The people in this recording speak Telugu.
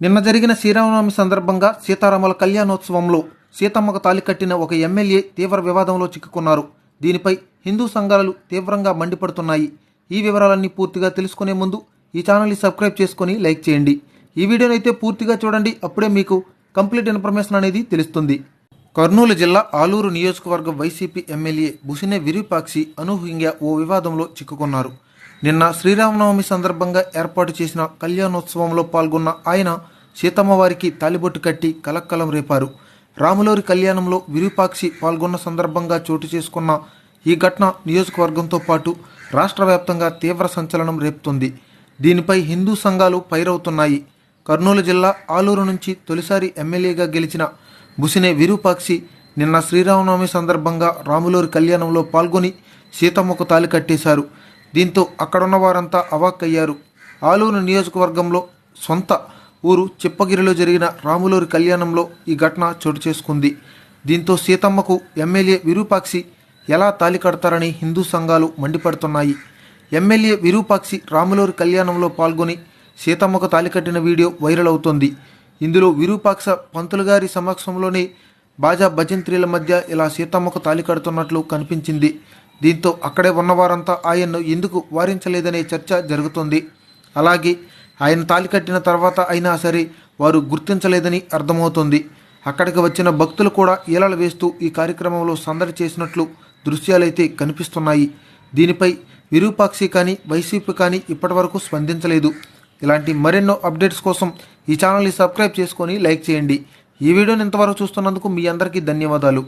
నిన్న జరిగిన శ్రీరామనవమి సందర్భంగా సీతారాముల కళ్యాణోత్సవంలో సీతమ్మకు తాలి కట్టిన ఒక ఎమ్మెల్యే తీవ్ర వివాదంలో చిక్కుకున్నారు. దీనిపై హిందూ సంఘాలు తీవ్రంగా మండిపడుతున్నాయి. ఈ వివరాలన్నీ పూర్తిగా తెలుసుకునే ముందు ఈ ఛానల్ని సబ్స్క్రైబ్ చేసుకొని లైక్ చేయండి. ఈ వీడియోనైతే అయితే పూర్తిగా చూడండి. అప్పుడే మీకు కంప్లీట్ ఇన్ఫర్మేషన్ అనేది తెలుస్తుంది. కర్నూలు జిల్లా ఆలూరు నియోజకవర్గం వైసీపీ ఎమ్మెల్యే బుసినే విరూపాక్షి అనూహ్యంగా ఓ వివాదంలో చిక్కుకున్నారు. నిన్న శ్రీరామనవమి సందర్భంగా ఏర్పాటు చేసిన కళ్యాణోత్సవంలో పాల్గొన్న ఆయన సీతమ్మవారికి తాలిబొట్టు కట్టి కలక్కలం రేపారు. రాములూరి కళ్యాణంలో విరూపాక్షి పాల్గొన్న సందర్భంగా చోటు చేసుకున్న ఈ ఘటన నియోజకవర్గంతో పాటు రాష్ట్ర వ్యాప్తంగా తీవ్ర సంచలనం రేపుతుంది. దీనిపై హిందూ సంఘాలు పైరవుతున్నాయి. కర్నూలు జిల్లా ఆలూరు నుంచి తొలిసారి ఎమ్మెల్యేగా గెలిచిన బుసినే విరూపాక్షి నిన్న శ్రీరామనవమి సందర్భంగా రాములూరి కళ్యాణంలో పాల్గొని సీతమ్మకు తాలి కట్టేశారు. దీంతో అక్కడున్న వారంతా అవాక్కయ్యారు. ఆలూరు నియోజకవర్గంలో సొంత ఊరు చిప్పగిరిలో జరిగిన రాములూరి కళ్యాణంలో ఈ ఘటన చోటు చేసుకుంది. దీంతో సీతమ్మకు ఎమ్మెల్యే విరూపాక్షి ఎలా తాలి కడతారని హిందూ సంఘాలు మండిపడుతున్నాయి. ఎమ్మెల్యే విరూపాక్షి రాములూరి కళ్యాణంలో పాల్గొని సీతమ్మకు తాలి కట్టిన వీడియో వైరల్ అవుతోంది. ఇందులో విరూపాక్ష పంతులు గారి సమక్షంలోనే బాజా భజంత్రీల మధ్య ఇలా సీతమ్మకు తాలి కడుతున్నట్లు కనిపించింది. దీంతో అక్కడే ఉన్నవారంతా ఆయన్ను ఎందుకు వారించలేదనే చర్చ జరుగుతుంది. అలాగే ఆయన తాలి కట్టిన తర్వాత అయినా సరే వారు గుర్తించలేదని అర్థమవుతుంది. అక్కడికి వచ్చిన భక్తులు కూడా ఈలలు వేస్తూ ఈ కార్యక్రమంలో సందడి చేసినట్లు దృశ్యాలైతే కనిపిస్తున్నాయి. దీనిపై విరూపాక్షి కానీ వైసీపీ కానీ ఇప్పటివరకు స్పందించలేదు. ఇలాంటి మరెన్నో అప్డేట్స్ కోసం ఈ ఛానల్ని సబ్స్క్రైబ్ చేసుకొని లైక్ చేయండి. ఈ వీడియోని ఇంతవరకు చూస్తున్నందుకు మీ అందరికీ ధన్యవాదాలు.